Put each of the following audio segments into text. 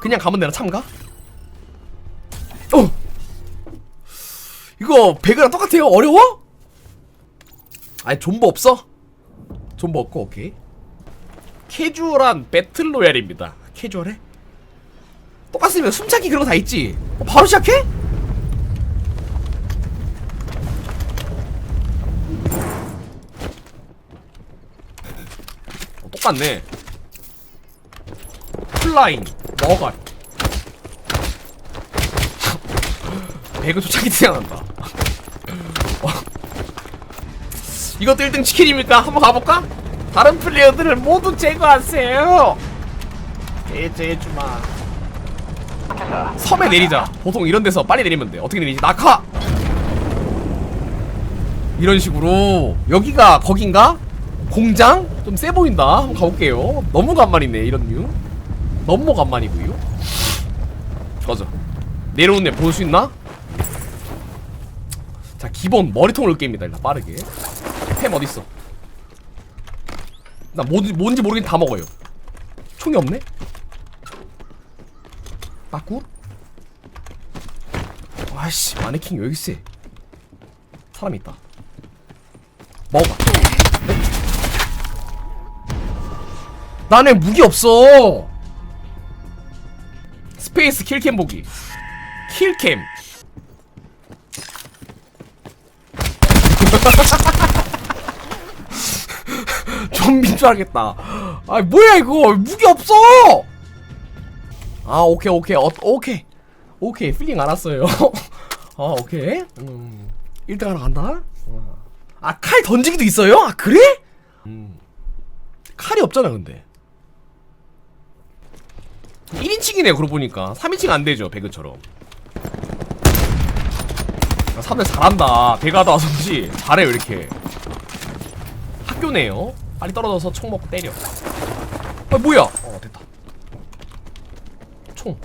그냥 가면 되나 참가? 어! 이거 배그랑 똑같아요? 어려워? 아니 존버 없어? 존버 없고 오케이 캐주얼한 배틀로얄입니다 캐주얼해? 똑같으면 숨참기 그런 거 다 있지 어, 바로 시작해? 똑같네 플라잉 머갈 배그 초창기 생각난다 어. 이것도 1등 치킨입니까? 한번 가볼까? 다른 플레이어들을 모두 제거하세요 이제 해주마 섬에 내리자 보통 이런 데서 빨리 내리면 돼 어떻게 내리지? 낙하! 이런 식으로 여기가 거긴가? 공장? 좀 세 보인다. 한번 가볼게요. 너무 간만이네 이런 류 너무 간만이고요. 내려오는 애볼수 있나? 자 기본 머리통을 으깨입니다 일단 빠르게. 템 어딨어? 나 뭔지, 뭔지 모르긴 다 먹어요. 총이 없네? 빠꾸? 아씨 마네킹 왜 여기 있어 사람 있다. 먹어봐 나네 무기 없어. 스페이스 킬캠 보기. 킬캠. 좀비인 줄 알겠다. 아 뭐야 이거? 무기 없어! 아 오케이 오케이. 어, 오케이. 오케이 필링 알았어요. 아 오케이. 음. 1등 하러 간다? 아 칼 던지기도 있어요? 아 그래? 음. 칼이 없잖아 근데 1인칭이네 그러고 보니까 3인칭 안 되죠 배그처럼 아, 사람들 잘한다 배가다 와서지 잘해 왜 이렇게 학교네요 빨리 떨어져서 총 먹고 때려 아 뭐야 어 됐다 총.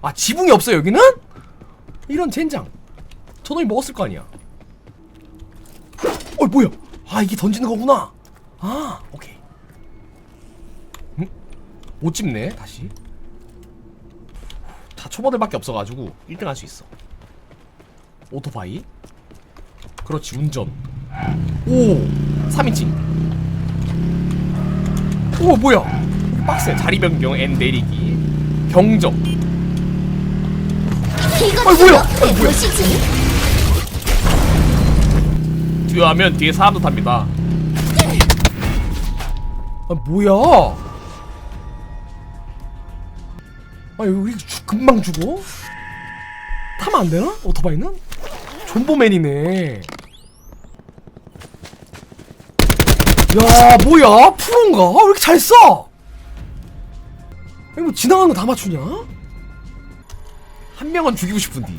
아 지붕이 없어 여기는? 이런 젠장. 저놈이 먹었을 거 아니야. 어 뭐야? 아 이게 던지는 거구나. 아 오케이. 응? 못 집네 다시. 다 초보들밖에 없어가지고 1등 할 수 있어. 오토바이. 그렇지 운전. 오 3인칭. 오 뭐야? 빡세 자리 변경 앤 내리기 경적 이거 아이, 뭐야? 내 아이, 뭐야? 것이지. 뒤에 하면 뒤에 사람도 탑니다 아 뭐야 아 여기 죽- 금방 죽어? 타면 안 되나? 오토바이는? 존보맨이네 야 뭐야 프로인가? 아, 왜 이렇게 잘 써? 아니 뭐 지나가는 거 다 맞추냐? 한 명은 죽이고 싶은디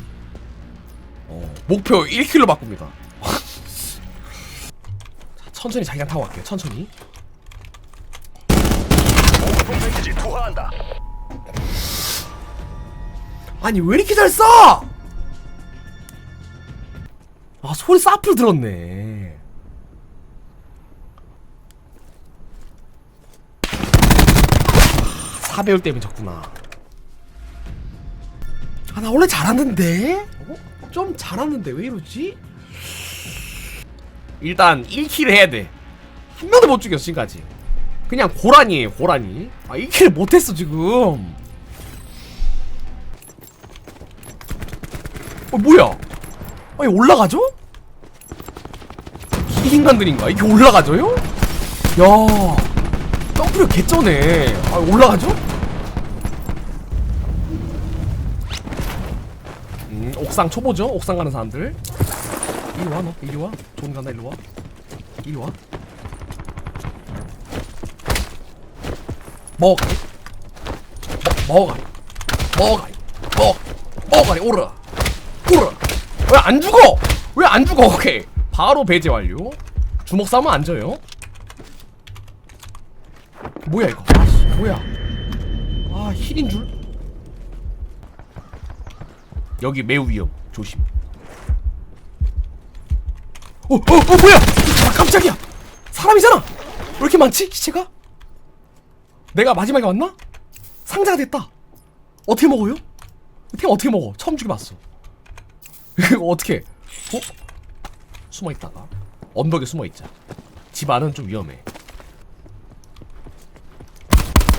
어, 목표 1킬로 바꿉니다 자, 천천히 자기가 타고 갈게요 천천히 지 투하한다. 아니 왜 이렇게 잘 쏴? 아 소리 사프로 들었네 아, 4배율 때문에 졌구나 아 나 원래 잘하는데? 어? 좀 잘하는데 왜 이러지? 일단 1킬 해야 돼한 명도 못 죽였어 지금까지 그냥 고라니에요 고라니 아 1킬 못했어 지금 어 뭐야? 아니 올라가죠? 이 인간들인가? 이게 올라가죠요? 야, 점프력 개쩌네. 아 올라가죠? 음, 옥상 초보죠? 옥상 가는 사람들. 이리 와, 너. 이리 와. 좋은 간다, 이리 와. 이리 와. 먹어. 먹어. 먹어. 먹어. 먹어. 오르라. 오르라. 왜 안 죽어? 왜 안 죽어? 오케이. 바로 배제 완료. 주먹 싸면 안 져요. 뭐야 이거? 아씨, 뭐야? 아 힐인 줄? 여기 매우 위험. 조심. 어, 어, 어, 뭐야? 아, 깜짝이야. 사람이잖아 왜 이렇게 많지 시체가 내가 마지막에 왔나 상자가 됐다 어떻게 먹어요 템 어떻게 먹어 처음 죽여봤어 어떻게 어? 숨어 있다가? 언덕에 숨어 있자. 집 안은 좀 위험해.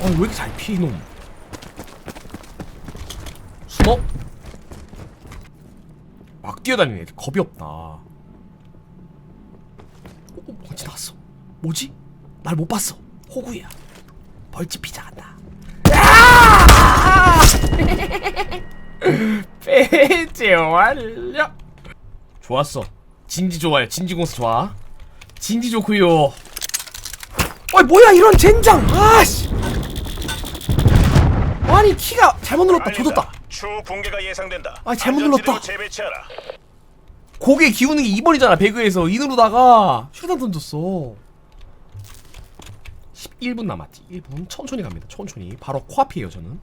어왜 이렇게 잘 피해 이놈? 숨어? 막 뛰어다니네. 겁이 없다. 어, 어, 뭐 지나갔어. 뭐지? 날 못 봤어. 호구야. 벌집 피자 간다 배제 완료 좋았어. 진지 좋아요 진지 공수 좋아. 진지 좋구요. 아이 뭐야 이런 젠장. 아씨. 아니 키가 잘못 눌렀다. 조졌다. 추 붕괴가 예상된다. 아, 잘못 안전지대로 눌렀다. 재배치하라. 고개 기우는 게 2번이잖아 배그에서. 이 누르다가 슈단 던졌어. 11분 남았지. 1분. 천천히 갑니다. 천천히. 바로 코앞이에요 저는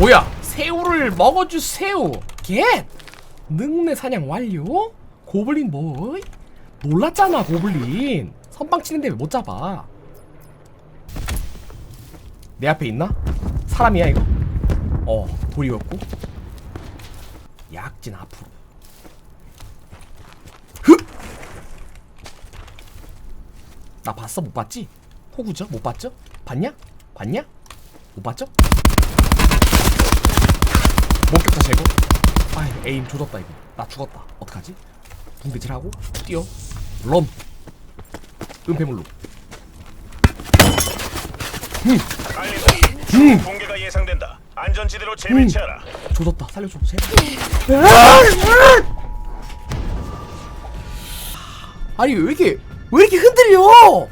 뭐야 새우를 먹어주세요 겟 능내 사냥 완료 고블린 뭐이 놀랐잖아 고블린 선빵 치는데 왜 못 잡아 내 앞에 있나? 사람이야 이거? 어 돌이었고 약진 앞으로 흑! 나 봤어 못 봤지? 호구죠? 못 봤죠? 봤냐? 봤냐? 못 봤죠? 목격자 제거 아 에임 조졌다 이거. 나 죽었다. 어떡하지? 붕대질하고 뛰어. 런 은폐물로. 알린다. 추 붕괴가 예상된다. 안전지대로 재배치하라. 조졌다. 살려줘 제발 아니 왜 이렇게 왜 이렇게 흔들려?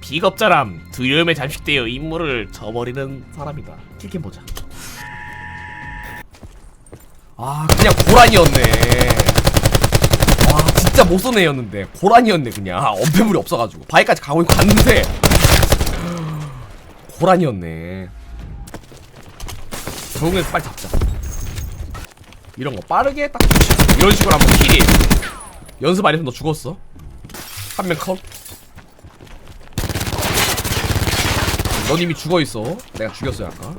비겁자람 두려움에 잠식되어 임무를 저버리는 사람이다. 킬캠 보자 아 그냥 고란이었네. 와 진짜 못 쏘는 애였는데. 고란이었네 그냥. 엄폐물이 없어가지고. 바위까지 가고 있고 갔는데. 고란이었네. 적응해서 빨리 잡자. 이런 거 빠르게 딱. 이런 식으로 하면 킬이 연습 안 해서 너 죽었어? 한 명 컷 넌 이미 죽어있어. 내가 죽였어 아까.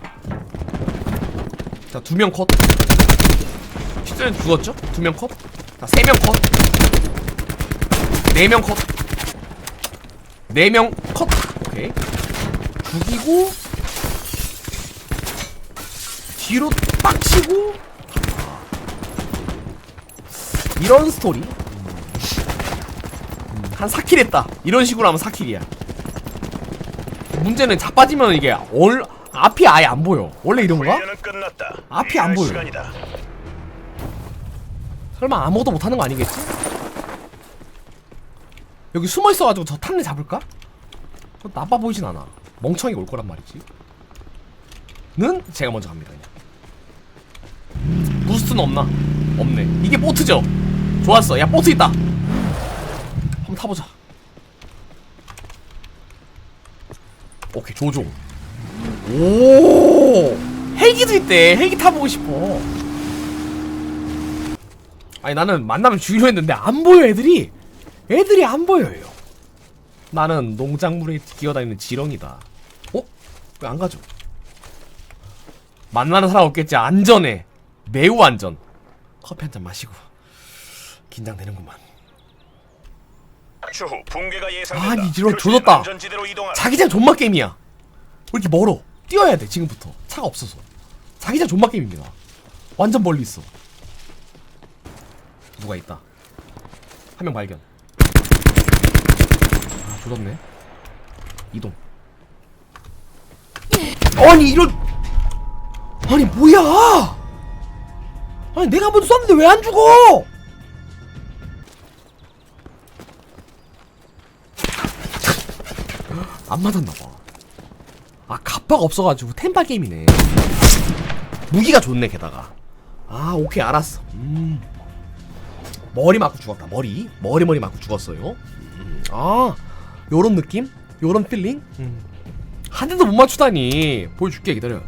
자 두 명 컷 시즌 죽었죠? 두 명컷 자세 명 컷 네 명 컷 네 명 컷 오케이 죽이고 뒤로 빡치고 이런 스토리 음, 한 4킬 했다 이런 식으로 하면 4킬이야 문제는 자빠지면 이게 얼 앞이 아예 안 보여 원래 이런가? 훈련은 끝났다. 앞이 안 보여. 시간이다. 설마 아무것도 못하는 거 아니겠지? 여기 숨어 있어가지고 저 탄내 잡을까? 그거 나빠 보이진 않아. 멍청이가 올 거란 말이지. 는? 제가 먼저 갑니다 그냥. 부스트는 없나? 없네. 이게 보트죠? 좋았어. 야 보트 있다. 한번 타보자. 오케이 조종. 오! 헬기도 있대. 헬기 타보고 싶어 아니 나는 만나면 죽이려 했는데 안 보여 애들이. 애들이 안 보여요. 나는 농작물에 기어다니는 지렁이다. 어? 왜 안 가죠? 만나는 사람 없겠지. 안전해. 매우 안전. 커피 한 잔 마시고 긴장되는구만. 추후 붕괴가 예상된다. 아니, 이런 조졌다. 안전지대로 이동하라. 자기장 존맛 게임이야. 왜 이렇게 멀어? 뛰어야 돼 지금부터. 차가 없어서. 자기장 존맛 게임입니다. 완전 멀리 있어 누가 있다. 한 명 발견. 아 조졌네. 이동. 아니 이런 아니 뭐야? 아니 내가 한 번도 쐈는데 왜 안 죽어? 안 맞았나봐. 아 갑바가 없어가지고 템파 게임이네. 무기가 좋네 게다가. 아 오케이 알았어. 음 머리 맞고 죽었다. 머리. 머리 머리 맞고 죽었어요. 아, 요런 느낌? 요런 필링? 음. 한 대도 못 맞추다니. 보여줄게. 기다려.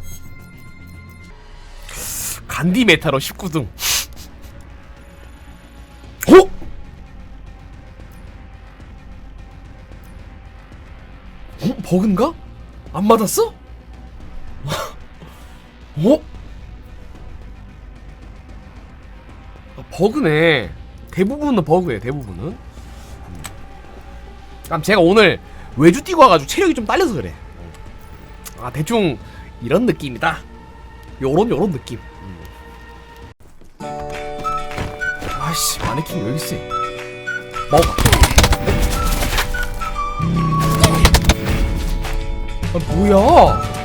간디 메타로 19등. 호! 어? 버그인가? 안 맞았어? 어? 아, 버그네. 대부분은 버그예요. 대부분은. 음. 그럼 제가 오늘 외주 뛰고 와가지고 체력이 좀 딸려서 그래. 아 대충 이런 느낌이다. 요런 요런 느낌. 음. 아이씨 마네킹 여기 있어. 먹어. 아 뭐야?